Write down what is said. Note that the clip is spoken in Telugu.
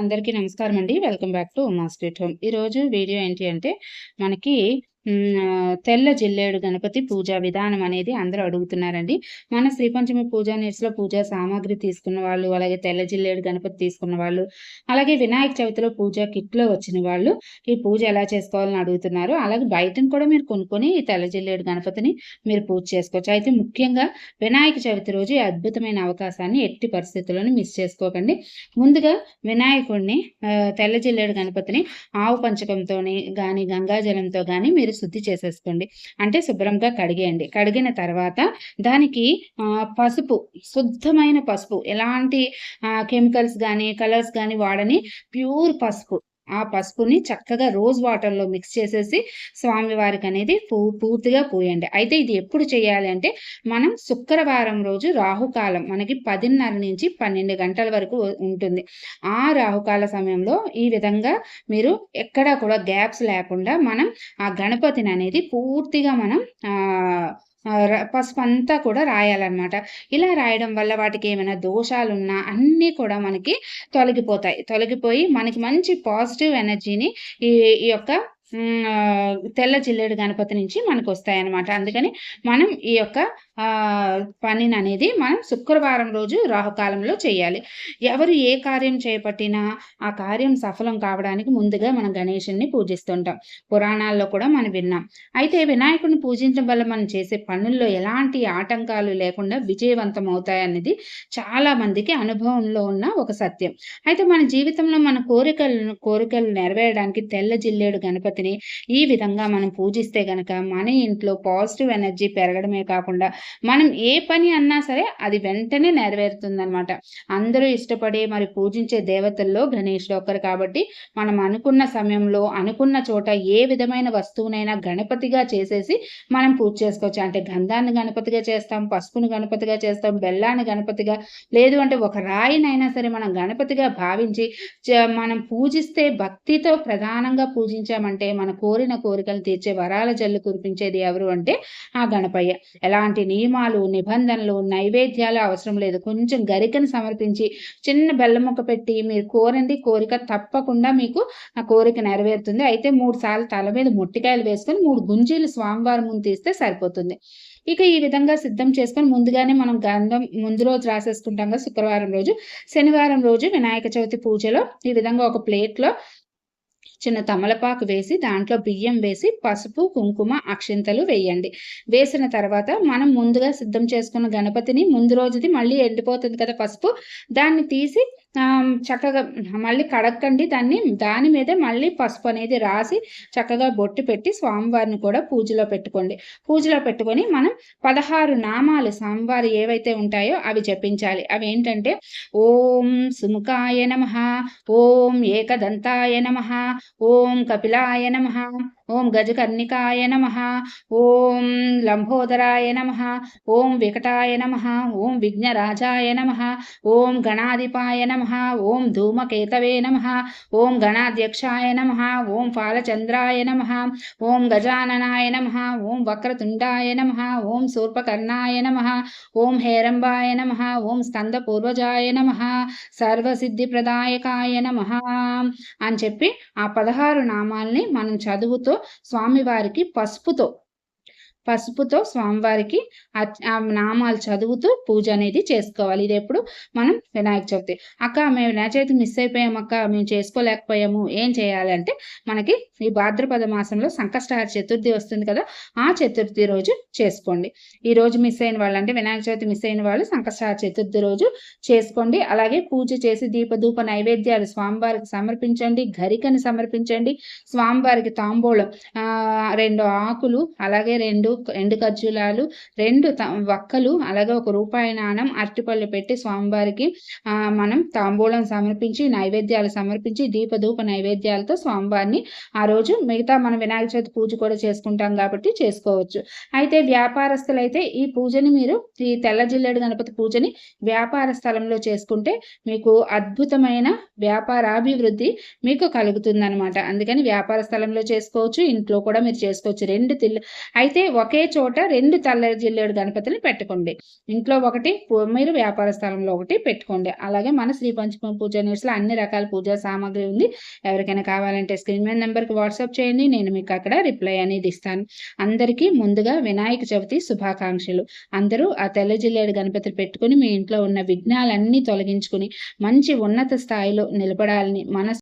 అందరికీ నమస్కారం అండి. Welcome back to Uma sweet home. ఈరోజు వీడియో ఏంటి అంటే, మనకి తెల్ల జిల్లేడు గణపతి పూజా విధానం అనేది అందరూ అడుగుతున్నారండి. మన శ్రీ పంచమి పూజా నీడ్స్‌లో పూజా సామాగ్రి తీసుకున్న వాళ్ళు, అలాగే తెల్ల జిల్లేడు గణపతి తీసుకున్న వాళ్ళు, అలాగే వినాయక చవితిలో పూజా కిట్‌లో వచ్చిన వాళ్ళు, ఈ పూజ ఎలా చేసుకోవాలని అడుగుతున్నారు. అలాగే బయటను కూడా మీరు కొనుక్కొని ఈ తెల్ల జిల్లేడు గణపతిని మీరు పూజ చేసుకోవచ్చు. అయితే ముఖ్యంగా వినాయక చవితి రోజు ఈ అద్భుతమైన అవకాశాన్ని ఎట్టి పరిస్థితుల్లోనూ మిస్ చేసుకోకండి. ముందుగా వినాయకుడిని తెల్ల జిల్లేడు గణపతిని ఆవు పంచకంతో కానీ గంగాజలంతో కానీ మీరు శుద్ధి చేసేసుకోండి. అంటే శుభ్రంగా కడిగేయండి. కడిగిన తర్వాత దానికి పసుపు శుద్ధమైన పసుపు ఎలాంటి కెమికల్స్ కానీ కలర్స్ కానీ వాడని ప్యూర్ పసుపు. ఆ పసుపుని చక్కగా రోజ్ వాటర్‌లో మిక్స్ చేసేసి స్వామివారికి అనేది పూ పూర్తిగా పూయండి. అయితే ఇది ఎప్పుడు చేయాలి అంటే, మనం శుక్రవారం రోజు రాహుకాలం మనకి 10:30-12 గంటల వరకు ఉంటుంది. ఆ రాహుకాల సమయంలో ఈ విధంగా మీరు ఎక్కడా కూడా గ్యాప్స్ లేకుండా మనం ఆ గణపతిని అనేది పూర్తిగా మనం పసుపు అంతా కూడా రాయాలనమాట. ఇలా రాయడం వల్ల వాటికి ఏమైనా దోషాలు ఉన్నా అన్నీ కూడా మనకి తొలగిపోతాయి. తొలగిపోయి మనకి మంచి పాజిటివ్ ఎనర్జీని ఈ ఈ యొక్క తెల్ల జిల్లేడు గణపతి నుంచి మనకు వస్తాయన్నమాట అందుకని మనం ఈ యొక్క పనిని అనేది మనం శుక్రవారం రోజు రాహుకాలంలో చేయాలి. ఎవరు ఏ కార్యం చేపట్టినా ఆ కార్యం సఫలం కావడానికి ముందుగా మనం గణేషుని పూజిస్తుంటాం. పురాణాల్లో కూడా మనం విన్నాం. అయితే వినాయకుడిని పూజించడం వల్ల మనం చేసే పనుల్లో ఎలాంటి ఆటంకాలు లేకుండా విజయవంతం అవుతాయనేది చాలా మందికి అనుభవంలో ఉన్న ఒక సత్యం. అయితే మన జీవితంలో మన కోరికలను కోరికలు నెరవేరడానికి తెల్ల జిల్లేడు గణపతి గణపతిని ఈ విధంగా మనం పూజిస్తే గనక మన ఇంట్లో పాజిటివ్ ఎనర్జీ పెరగడమే కాకుండా మనం ఏ పని అన్నా సరే అది వెంటనే నెరవేరుతుందనమాట. అందరూ ఇష్టపడే మరి పూజించే దేవతల్లో గణేషుడు ఒక్కరు కాబట్టి మనం అనుకున్న సమయంలో, అనుకున్న చోట ఏ విధమైన వస్తువునైనా గణపతిగా చేసేసి మనం పూజ చేసుకోవచ్చు. అంటే గంధాన్ని గణపతిగా చేస్తాం, పసుపుని గణపతిగా చేస్తాం, బెల్లాన్ని గణపతిగా లేదు అంటే ఒక రాయినైనా సరే మనం గణపతిగా భావించి చ మనం పూజిస్తే భక్తితో ప్రధానంగా పూజించామంటే మన కోరిన కోరికలు తీర్చే వరాల జల్లు కురిపించేది ఎవరు అంటే ఆ గణపయ్య. ఎలాంటి నియమాలు, నిబంధనలు, నైవేద్యాలు అవసరం లేదు. కొంచెం గరికను సమర్పించి చిన్న బెల్లం ముక్క పెట్టి మీరు కోరండి కోరిక తప్పకుండా మీకు ఆ కోరిక నెరవేరుతుంది. అయితే మూడు సార్లు తల మీద మొట్టికాయలు వేసుకొని మూడు గుంజీలు స్వామివారి ముందు తీస్తే సరిపోతుంది. ఇక ఈ విధంగా సిద్ధం చేసుకొని ముందుగానే మనం గంధం ముందు రోజు రాసేసుకుంటాం కదా! శుక్రవారం రోజు. శనివారం రోజు వినాయక చవితి పూజలో ఈ విధంగా ఒక ప్లేట్‌లో చిన్న తమలపాకు వేసి దాంట్లో బియ్యం వేసి పసుపు, కుంకుమ, అక్షింతలు వేయండి. వేసిన తర్వాత మనం ముందుగా సిద్ధం చేసుకున్న గణపతిని ముందు రోజుది మళ్ళీ ఎండిపోతుంది కదా పసుపు. దాన్ని తీసి చక్కగా మళ్ళీ కడక్కండి దాన్ని. దాని మీదే మళ్ళీ పసుపు అనేది రాసి చక్కగా బొట్టు పెట్టి స్వామివారిని కూడా పూజలో పెట్టుకోండి. పూజలో పెట్టుకొని మనం 16 నామాలు స్వామివారి ఏవైతే ఉంటాయో అవి జపించాలి. ఏంటంటే ఓం సుముఖాయ నమ ఓం ఏకదంతాయ నమ ఓం కపిలాయ నమః, ఓం గజకర్ణికాయ నమ ఓం లంబోదరాయ నమ ఓం వికటాయ నమ ఓం విఘ్నరాజాయ నమ ఓం గణాధిపాయ నమ ఓం ధూమకేతవే నమ ఓం గణాధ్యక్షాయ నమ ఓం ఫాలచంద్రాయ నమ ఓం గజాననాయ నమ ఓం వక్రతుండాయ నమ ఓం శూర్పకర్ణాయ నమ ఓం హేరంబాయ నమ ఓం స్కందపూర్వజాయ నమ సర్వసిద్ధిప్రదాయకాయ నమ అని చెప్పి ఆ 16 నామాల్ని మనం చదువుతూ స్వామివారికి పసుపుతో పసుపుతో స్వామివారికి ఆ నామాలు చదువుతూ పూజ అనేది చేసుకోవాలి. ఇది ఎప్పుడు మనం వినాయక చవితి. అక్క మేము వినాయక చవితి మిస్ అయిపోయామక్క. మేము చేసుకోలేకపోయాము. ఏం చేయాలంటే మనకి ఈ భాద్రపద మాసంలో సంకష్టహార చతుర్థి వస్తుంది కదా! ఆ చతుర్థి రోజు చేసుకోండి. ఈరోజు మిస్ అయిన వాళ్ళు అంటే వినాయక చవితి మిస్ అయిన వాళ్ళు సంకష్టహార చతుర్థి రోజు చేసుకోండి. అలాగే పూజ చేసి దీపధూప నైవేద్యాలు స్వామివారికి సమర్పించండి. గరికని సమర్పించండి. స్వామివారికి తాంబూలం రెండు ఆకులు అలాగే రెండు ఎండు ఖర్జూరాలు, రెండు త వక్కలు అలాగే ఒక రూపాయి నాణం అరటిపళ్ళు పెట్టి స్వామివారికి ఆ మనం తాంబూలం సమర్పించి, నైవేద్యాలు సమర్పించి, దీపధూప నైవేద్యాలతో స్వామివారిని ఆ రోజు మిగతా మనం వినాయక చవితి పూజ కూడా చేసుకుంటాం కాబట్టి చేసుకోవచ్చు. అయితే వ్యాపారస్తులైతే ఈ పూజని మీరు ఈ తెల్ల జిల్లేడు గణపతి పూజని వ్యాపార స్థలంలో చేసుకుంటే మీకు అద్భుతమైన వ్యాపారాభివృద్ధి మీకు కలుగుతుందనమాట. అందుకని వ్యాపార స్థలంలో చేసుకోవచ్చు. ఇంట్లో కూడా మీరు చేసుకోవచ్చు. రెండు తిల్లు అయితే ఒకే చోట రెండు తెల్ల జిల్లేడు గణపతిని పెట్టుకోండి ఇంట్లో ఒకటి మీరు వ్యాపార స్థలంలో ఒకటి పెట్టుకోండి అలాగే మన శ్రీ పంచమ పూజ న్యూస్లో అన్ని రకాల పూజా సామాగ్రి ఉంది. ఎవరికైనా కావాలంటే స్క్రీన్ మీద నెంబర్కి వాట్సాప్ చేయండి. నేను మీకు అక్కడ రిప్లై అనేది ఇస్తాను. అందరికీ ముందుగా వినాయక చవితి శుభాకాంక్షలు. అందరూ ఆ తెల్లజిల్లేడు గణపతి పెట్టుకుని మీ ఇంట్లో ఉన్న విఘ్నాలన్నీ తొలగించుకుని మంచి ఉన్నత స్థాయిలో నిలబడాలని మన